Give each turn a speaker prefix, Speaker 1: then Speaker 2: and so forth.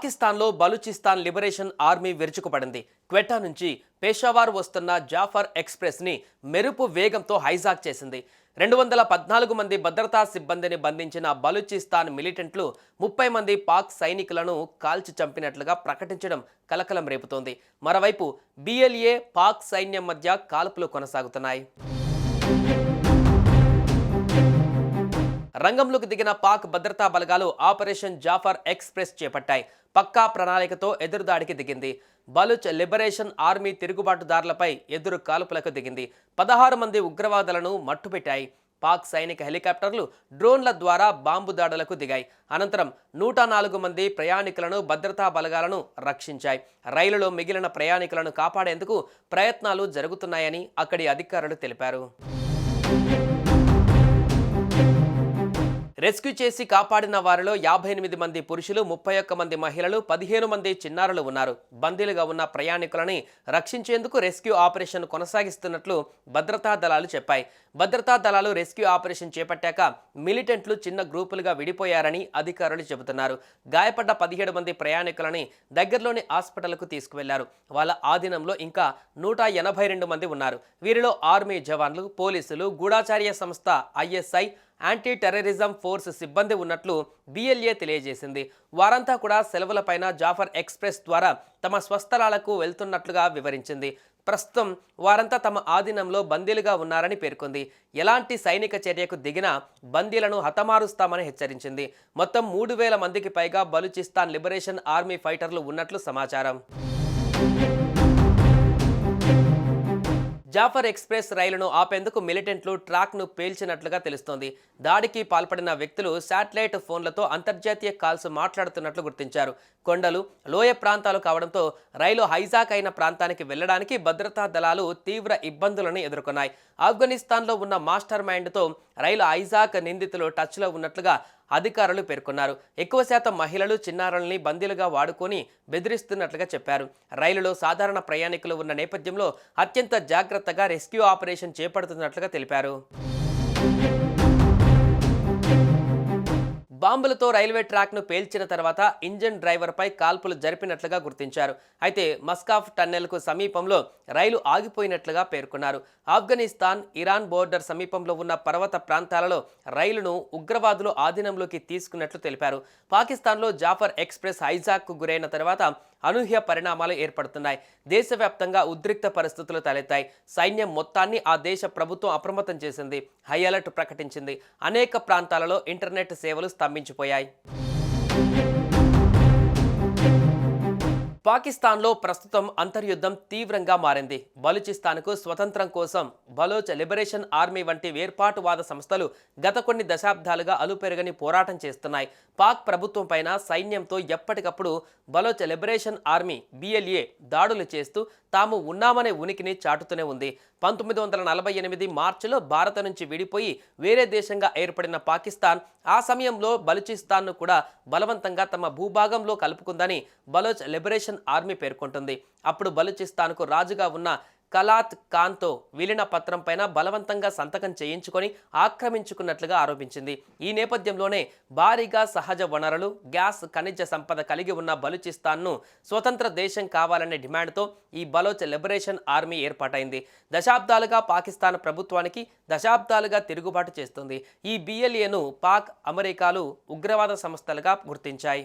Speaker 1: పాకిస్తాన్లో Balochistan liberation army విరుచుకుపడింది. క్వెటా నుంచి పేషావార్ వస్తున్న జాఫర్ ఎక్స్ప్రెస్ని మెరుపు వేగంతో హైజాక్ చేసింది. రెండు వందల పద్నాలుగు మంది భద్రతా సిబ్బందిని బంధించిన బలూచిస్తాన్ మిలిటెంట్లు ముప్పై మంది పాక్ సైనికులను కాల్చి చంపినట్లుగా ప్రకటించడం కలకలం రేపుతోంది. మరోవైపు బిఎల్ఏ పాక్ సైన్యం మధ్య కాల్పులు కొనసాగుతున్నాయి. రంగంలోకి దిగిన పాక్ భద్రతా బలగాలు ఆపరేషన్ జాఫర్ ఎక్స్ప్రెస్ చేపట్టాయి. పక్కా ప్రణాళికతో ఎదురుదాడికి దిగింది. బలుచ్ లిబరేషన్ ఆర్మీ తిరుగుబాటుదారులపై ఎదురు కాల్పులకు దిగింది. పదహారు మంది ఉగ్రవాదులను మట్టుపెట్టాయి. పాక్ సైనిక హెలికాప్టర్లు డ్రోన్ల ద్వారా బాంబు దాడులకు దిగాయి. అనంతరం నూట నాలుగు మంది ప్రయాణికులను భద్రతా బలగాలను రక్షించాయి. రైలులో మిగిలిన ప్రయాణికులను కాపాడేందుకు ప్రయత్నాలు జరుగుతున్నాయని అక్కడి అధికారులు తెలిపారు. రెస్క్యూ చేసి కాపాడిన వారిలో యాభై ఎనిమిది మంది పురుషులు ముప్పై ఒక్క మంది మహిళలు పదిహేను మంది చిన్నారులు ఉన్నారు. బందీలుగా ఉన్న ప్రయాణికులని రక్షించేందుకు రెస్క్యూ ఆపరేషన్ కొనసాగిస్తున్నట్లు భద్రతా దళాలు చెప్పాయి. భద్రతా దళాలు రెస్క్యూ ఆపరేషన్ చేపట్టాక మిలిటెంట్లు చిన్న గ్రూపులుగా విడిపోయారని అధికారులు చెబుతున్నారు. గాయపడ్డ పదిహేడు మంది ప్రయాణికులని దగ్గరలోని హాస్పిటల్కు తీసుకువెళ్ళారు. వాళ్ళ ఆధీనంలో ఇంకా నూట ఎనభై రెండు మంది ఉన్నారు. వీరిలో ఆర్మీ జవాన్లు పోలీసులు గూఢాచార్య సంస్థ ఐఎస్ఐ యాంటీ టెర్రరిజం ఫోర్స్ సిబ్బంది ఉన్నట్లు బిఎల్ఏ తెలియజేసింది. వారంతా కూడా సెలవులపైన జాఫర్ ఎక్స్ప్రెస్ ద్వారా తమ స్వస్థలాలకు వెళ్తున్నట్లుగా వివరించింది. ప్రస్తుతం వారంతా తమ ఆధీనంలో బందీలుగా ఉన్నారని పేర్కొంది. ఎలాంటి సైనిక చర్యకు దిగినా బందీలను హతమారుస్తామని హెచ్చరించింది. మొత్తం మూడు వేల మందికి పైగా బలూచిస్తాన్ లిబరేషన్ ఆర్మీ ఫైటర్లు ఉన్నట్లు సమాచారం. జాఫర్ ఎక్స్ప్రెస్ రైలును ఆపేందుకు మిలిటెంట్లు ట్రాక్ను పేల్చినట్లుగా తెలుస్తోంది. దాడికి పాల్పడిన వ్యక్తులు శాటిలైట్ ఫోన్లతో అంతర్జాతీయ కాల్స్ మాట్లాడుతున్నట్లు గుర్తించారు. కొండలు లోయ ప్రాంతాలు కావడంతో రైలు హైజాక్ అయిన ప్రాంతానికి వెళ్ళడానికి భద్రతా దళాలు తీవ్ర ఇబ్బందులను ఎదుర్కొన్నాయి. ఆఫ్ఘనిస్తాన్లో ఉన్న మాస్టర్ మైండ్తో రైలు హైజాక్ నిందితులు టచ్లో ఉన్నట్లుగా అధికారులు పేర్కొన్నారు. ఎక్కువ శాతం మహిళలు చిన్నారుల్ని బందీలుగా వాడుకొని బెదిరిస్తున్నట్లుగా చెప్పారు. రైలులో సాధారణ ప్రయాణికులు ఉన్న నేపథ్యంలో అత్యంత జాగ్రత్తగా రెస్క్యూ ఆపరేషన్ చేపడుతున్నట్లుగా తెలిపారు. బాంబులతో రైల్వే ట్రాక్ను పేల్చిన తర్వాత ఇంజన్ డ్రైవర్పై కాల్పులు జరిపినట్లుగా గుర్తించారు. అయితే మస్కాఫ్ టన్నెల్కు సమీపంలో రైలు ఆగిపోయినట్లుగా పేర్కొన్నారు. ఆఫ్ఘనిస్తాన్ ఇరాన్ బోర్డర్ సమీపంలో ఉన్న పర్వత ప్రాంతాలలో రైలును ఉగ్రవాదులు ఆధీనంలోకి తీసుకున్నట్లు తెలిపారు. పాకిస్తాన్లో జాఫర్ ఎక్స్ప్రెస్ హైజాక్కు గురైన తర్వాత అనూహ్య పరిణామాలు ఏర్పడుతున్నాయి. దేశవ్యాప్తంగా ఉద్రిక్త పరిస్థితులు తలెత్తాయి. సైన్యం మొత్తాన్ని ఆ దేశ ప్రభుత్వం అప్రమత్తం చేసింది. హై అలర్ట్ ప్రకటించింది. అనేక ప్రాంతాలలో ఇంటర్నెట్ సేవలు స్తంభించిపోయాయి. పాకిస్తాన్లో ప్రస్తుతం అంతర్యుద్ధం తీవ్రంగా మారింది. బలూచిస్తాన్కు స్వతంత్రం కోసం బలోచ్ లిబరేషన్ ఆర్మీ వంటి వేర్పాటువాద సంస్థలు గత కొన్ని దశాబ్దాలుగా అలుపెరగని పోరాటం చేస్తున్నాయి. పాక్ ప్రభుత్వం పైన సైన్యంతో ఎప్పటికప్పుడు బలోచ్ లిబరేషన్ ఆర్మీ బిఎల్ఏ దాడులు చేస్తూ తాము ఉన్నామనే ఉనికిని చాటుతూనే ఉంది. పంతొమ్మిది వందల నలభై ఎనిమిది మార్చిలో భారత నుంచి విడిపోయి వేరే దేశంగా ఏర్పడిన పాకిస్తాన్ ఆ సమయంలో బలూచిస్తాన్ను కూడా బలవంతంగా తమ భూభాగంలో కలుపుకుందని బలోచ్ లిబరేషన్ ఆర్మీ పేర్కొంటుంది. అప్పుడు బలూచిస్తాన్కు రాజుగా ఉన్న కలాత్ ఖాన్తో విలీన పత్రం పైన బలవంతంగా సంతకం చేయించుకొని ఆక్రమించుకున్నట్లుగా ఆరోపించింది. ఈ నేపథ్యంలోనే భారీగా సహజ వనరులు గ్యాస్ ఖనిజ సంపద కలిగి ఉన్న బలూచిస్తాన్ను స్వతంత్ర దేశం కావాలనే డిమాండ్తో ఈ బలోచ్ లిబరేషన్ ఆర్మీ ఏర్పాటైంది. దశాబ్దాలుగా పాకిస్తాన్ ప్రభుత్వానికి దశాబ్దాలుగా తిరుగుబాటు చేస్తుంది. ఈ బిఎల్ఏను పాక్ అమెరికాలు ఉగ్రవాద సంస్థలుగా గుర్తించాయి.